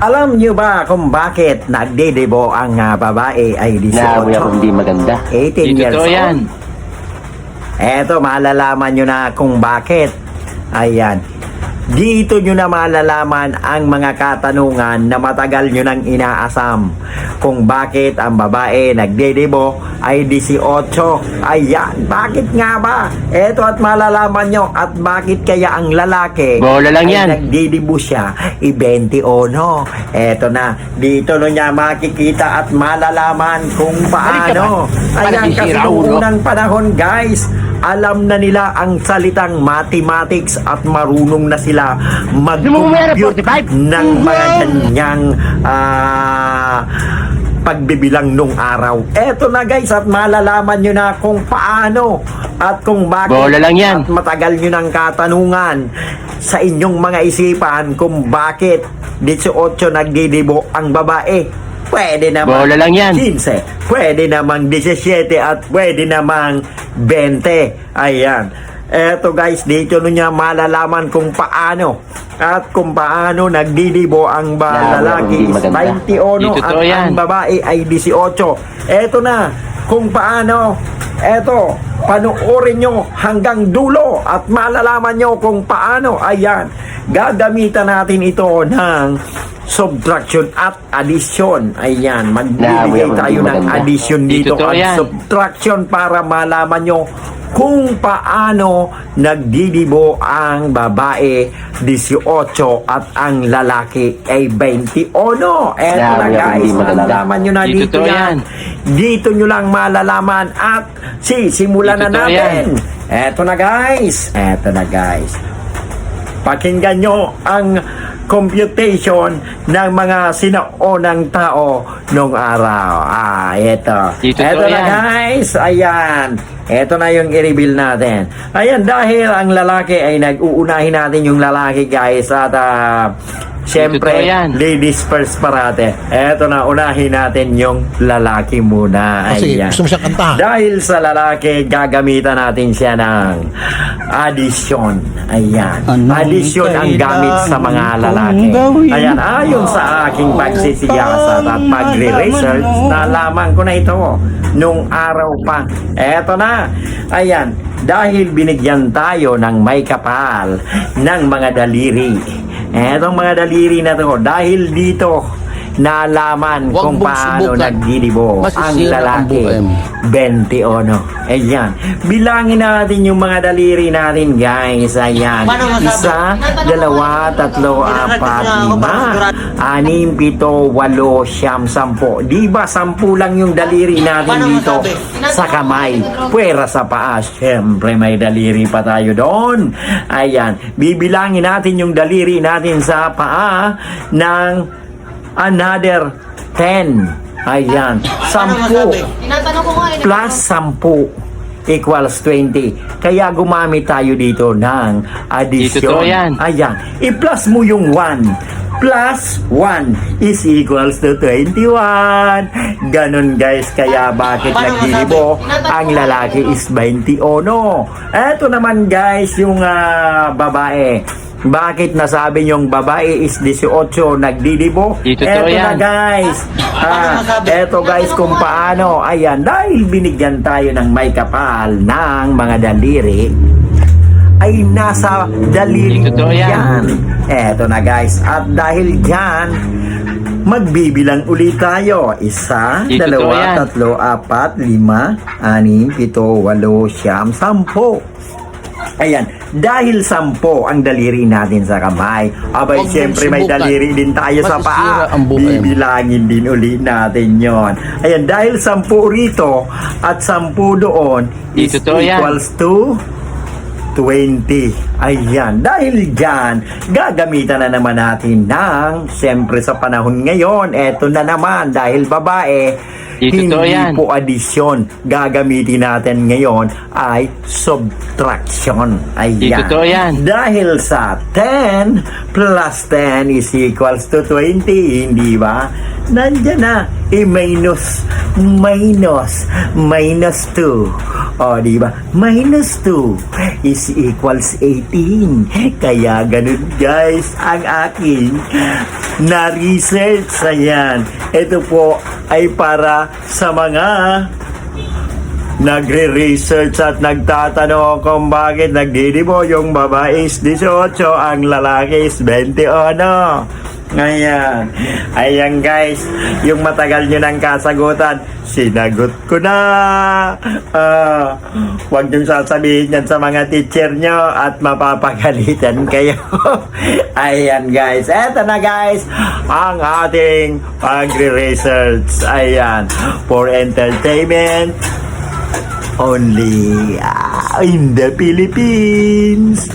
Alam niyo ba kung bakit nagdedebo ang ah, babae ay 18? Naamoy ako hindi maganda. 18 Di years old. yan. Eto, malalaman nyo na kung bakit. Ayan. Dito nyo na malalaman ang mga katanungan na matagal nyo nang inaasam. Kung bakit ang babae nagdedebo ay 18. Ayan, bakit nga ba? Eto at malalaman nyo at bakit kaya ang lalaki Bola lang ay yan. nagdidibo siya i-21. Eto na, dito no niya makikita at malalaman kung paano. Ayan, kasi noong unang panahon guys, alam na nila ang salitang mathematics at marunong na sila mag-compute 45? ng mga ganyang ah, pagbibilang nung araw. Eto na guys at malalaman nyo na kung paano at kung bakit Bola lang yan. at matagal nyo ng katanungan sa inyong mga isipan kung bakit 18 nagdidibo ang babae. Pwede naman Bola lang yan. 15, pwede namang 17 at pwede namang 20. Ayan. Eto guys, dito nyo niya malalaman kung paano at kung paano nagdidibo ang ba lalaki is maganda. 21 Di at totoo yan. ang babae ay 18. Eto na, kung paano. Eto, panuorin nyo hanggang dulo at malalaman nyo kung paano. Ayan, gagamitan natin ito ng subtraction at addition. Ayan, magbibigay tayo ng addition Di dito at subtraction para malaman nyo kung paano nagdidibo ang babae 18 at ang lalaki ay 21. Eto na guys, malalaman nyo na Di dito totoo yan. yan. Dito nyo lang malalaman at sisimulan Di na natin. Eto na guys. Eto na guys. Pakinggan nyo ang computation ng mga sinaunang tao nung araw. Ah, eto. Di totoo Eto na yan. guys. Ayan. Eto na yung i-reveal natin. Ayan, dahil ang lalaki ay nag-uunahin natin yung lalaki guys at ah, Siyempre, ladies first parate. Eto na, unahin natin yung lalaki muna. Kasi Ayan. gusto mo siya kantahan. Dahil sa lalaki, gagamitan natin siya ng addition. Ayan. Anong addition ang gamit sa mga lalaki. Ayan, ayon sa aking pagsisiyasat at pagre-research, nalaman ko na ito nung araw pa. Eto na. Ayan, dahil binigyan tayo ng may kapal ng mga daliri. Etong mga daliri na to, dahil dito nalaman Huwag kung mong paano subukan. ang Masisira ang lalaki. buhay mo. 21. Ayan. Bilangin natin yung mga daliri natin, guys. Ayan. Isa, dalawa, tatlo, apat, lima, anim, pito, walo, siyam, sampo. Di ba sampu lang yung daliri natin dito sa kamay? Pwera sa paa. Siyempre, may daliri pa tayo doon. Ayan. Bibilangin natin yung daliri natin sa paa ng another 10. Ayan. Sampu Tinatanong ko nga eh. plus 10 equals 20. Kaya gumamit tayo dito ng addition. Ayan. I-plus mo yung 1. Plus 1 is equals to 21. Ganon guys. Kaya bakit nagdilibo? Ang lalaki is 21. Eto naman guys yung ah, babae. Bakit nasabi yung babae is 18 nagdidibo? Dito to Eto na guys. Ah, eto guys kung paano. Ayan, dahil binigyan tayo ng may kapal ng mga daliri, ay nasa daliri Dito to yan. yan. Eto na guys. At dahil dyan, magbibilang ulit tayo. Isa, Dito to dalawa, tatlo, apat, lima, anim, pito, walo, siyam, sampo. Ayan, dahil sampo ang daliri natin sa kamay, abay Huwag siyempre may subukan. daliri din tayo sa paa. Ang buhay mo. Bibilangin din uli natin yon. Ayan, dahil sampu rito at sampu doon is Dito to yan. equals to 20. Ayan. Dahil dyan, gagamitan na naman natin ng, siyempre sa panahon ngayon, eto na naman, dahil babae, hindi yan. po addition. Gagamitin natin ngayon ay subtraction. Ayan. Dito to yan. Dahil sa 10 plus 10 is equals to 20, hindi ba? Nandyan na. E minus, minus, minus 2. O, di ba? Minus 2 is equals 18. Kaya ganun guys, ang aking na-research. Ayan. Ito po ay para sa mga Nagre-research at nagtatanong kung bakit nagdidibo yung babae is 18, ang lalaki is 21. Ngayon, ayan guys, yung matagal nyo ng kasagutan, sinagot ko na. Ah, huwag nyo sasabihin yan sa mga teacher nyo at mapapagalitan kayo. ayan guys, eto na guys, ang ating pagre-research. Ayan, for entertainment, only ah, in the Philippines.